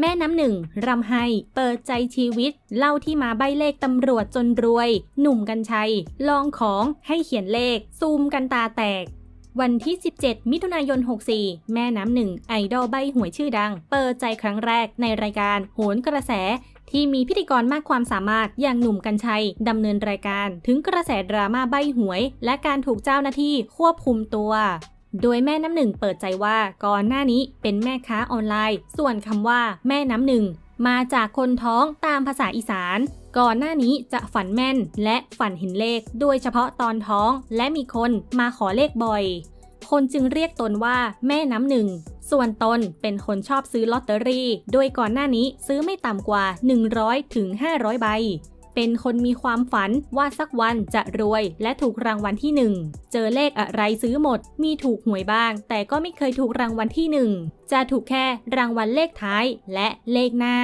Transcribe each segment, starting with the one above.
แม่น้ำหนึ่งรำไห้เปิดใจชีวิต เล่าที่มาใบเลขตำรวจจนรวย หนุ่มกัญชัย ลองของให้เขียนเลข ซูมกันตาแตก วันที่ 17 มิถุนายน 64 แม่น้ำหนึ่งไอดอลใบหวยชื่อดัง เปิดใจครั้งแรกในรายการโหนกระแสที่มีพิธีกรมากความสามารถอย่างหนุ่มกัญชัยดำเนินรายการ ถึงกระแสดราม่าใบหวย และการถูกเจ้าหน้าที่ควบคุมตัว โดยแม่น้ำหนึ่งเปิดใจว่าก่อนหน้านี้เป็นแม่ค้าออนไลน์ ส่วนคำว่าแม่น้ำหนึ่งมาจากคนท้องตามภาษาอีสาน ก่อนหน้านี้จะฝันแม่นและฝันเห็นเลข โดยเฉพาะตอนท้องและมีคนมาขอเลขบ่อย คนจึงเรียกตนว่าแม่น้ำหนึ่ง ส่วนตนเป็นคนชอบซื้อลอตเตอรี่ โดยก่อนหน้านี้ซื้อไม่ต่ำกว่า 100ถึง500 ใบ เป็นคนมีความฝันว่าสักวันจะรวยและถูกรางวัลที่หนึ่งเจอเลขอะไรซื้อหมด มีถูกหวยบ้าง แต่ก็ไม่เคยถูกรางวัลที่หนึ่งจะถูกแค่รางวัลเลขท้ายและเลขหน้า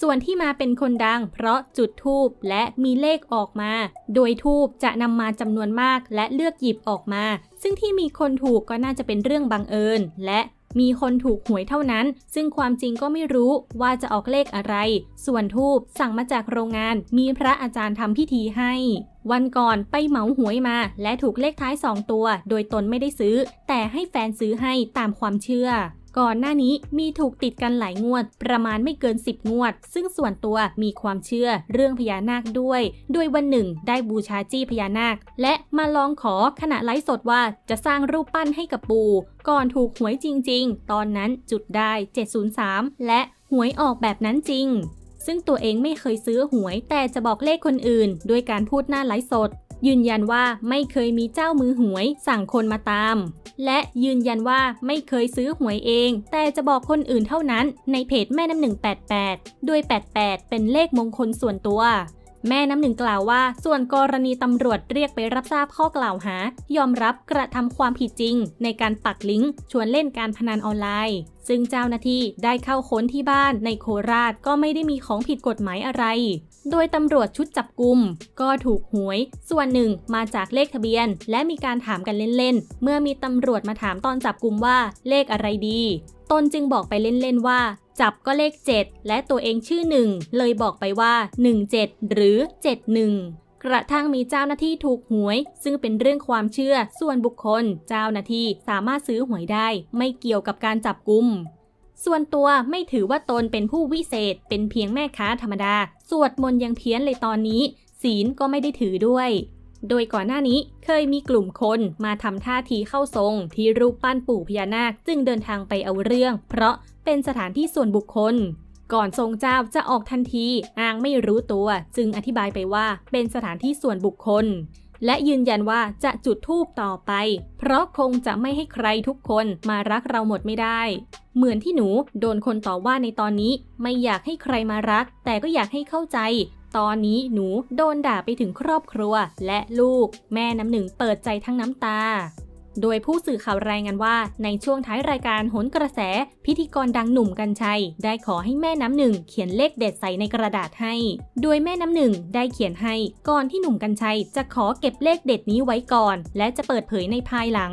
ส่วนที่มาเป็นคนดังเพราะจุดทูบและมีเลขออกมา โดยทูบจะนำมาจำนวนมากและเลือกหยิบออกมา ซึ่งที่มีคนถูกก็น่าจะเป็นเรื่องบังเอิญ และ มีคนถูกหวยเท่านั้น ซึ่งความจริงก็ไม่รู้ว่าจะออกเลขอะไร ส่วนทูบสั่งมาจากโรงงาน มีพระอาจารย์ทำพิธีให้ วันก่อนไปเหมาหวยมา และถูกเลขท้าย 2 ตัว โดยตนไม่ได้ซื้อ แต่ให้แฟนซื้อให้ตามความเชื่อ ก่อนหน้านี้มีถูกติดกันหลายงวด ประมาณไม่เกิน 10 งวด ซึ่งส่วนตัวมีความเชื่อเรื่องพญานาคด้วย โดยวันหนึ่งได้บูชาจี้พญานาค และมาลองขอขณะไลฟ์สดว่าจะสร้างรูปปั้นให้กับปู่ก่อนถูกหวยจริง ๆ ตอนนั้นจุดได้ 703 และหวยออกแบบนั้นจริงซึ่งตัวเองไม่เคยซื้อหวยแต่จะบอกเลขคนอื่น ด้วยการพูดหน้าไลฟ์สด ยืนยันว่าไม่เคยมีเจ้ามือหวย สั่งคนมาตาม และยืนยันว่าไม่เคยซื้อหวยเอง แต่จะบอกคนอื่นเท่านั้นในเพจแม่น้ำหนึ่ง88ด้วย88 เป็นเลขมงคลส่วนตัว แม่น้ำหนึ่งกล่าวว่า ส่วนกรณีตำรวจเรียกไปรับทราบข้อกล่าวหา ยอมรับกระทำความผิดจริง ในการปักลิงก์ชวนเล่นการพนันออนไลน์ ซึ่งเจ้าหน้าที่ได้เข้าค้นที่บ้านในโคราชก็ไม่ได้มีของผิดกฎหมายอะไร โดยตำรวจชุดจับกลุ่มก็ถูกหวย ส่วนหนึ่งมาจากเลขทะเบียน และมีการถามกันเล่นๆ เมื่อมีตำรวจมาถามตอนจับกลุ่มว่าเลขอะไรดี ตนจึงบอกไปเล่นๆว่า จับก็เลข 7 และตัวเองชื่อหนึ่งเลยบอกไปว่า 17 หรือ 71 กระทั่งมีเจ้าหน้าที่ถูกหวย ซึ่งเป็นเรื่องความเชื่อส่วนบุคคล เจ้าหน้าที่สามารถซื้อหวยได้ ไม่เกี่ยวกับการจับกุมส่วนตัวไม่ถือว่าตนเป็นผู้วิเศษ เป็นเพียงแม่ค้าธรรมดา สวดมนต์ยังเพี้ยนเลยตอนนี้ ศีลก็ไม่ได้ถือด้วย โดยก่อนหน้านี้เคยมีกลุ่มคนมาทำท่าทีเข้าทรง ที่รูปปั้นปู่พญานาคจึงเดินทางไปเอาเรื่อง เพราะเป็นสถานที่ส่วนบุคคล ก่อนทรงเจ้าจะออกทันทีอ้างไม่รู้ตัว จึงอธิบายไปว่าเป็นสถานที่ส่วนบุคคล และยืนยันว่าจะจุดธูปต่อไป เพราะคงจะไม่ให้ใครทุกคนมารักเราหมดไม่ได้เหมือนที่หนูโดนคนต่อว่าในตอนนี้ ไม่อยากให้ใครมารัก แต่ก็อยากให้เข้าใจ ตอนนี้หนูโดนด่าไปถึงครอบครัว และลูก แม่น้ำหนึ่งเปิดใจทั้งน้ำตา โดยผู้สื่อข่าวรายงานว่า ในช่วงท้ายรายการโหนกระแส พิธีกรดังหนุ่มกัญชัย ได้ขอให้แม่น้ำหนึ่งเขียนเลขเด็ดใส่ในกระดาษให้ โดยแม่น้ำหนึ่งได้เขียนให้ก่อนที่หนุ่มกัญชัยจะขอเก็บเลขเด็ดนี้ไว้ก่อน และจะเปิดเผยในภายหลัง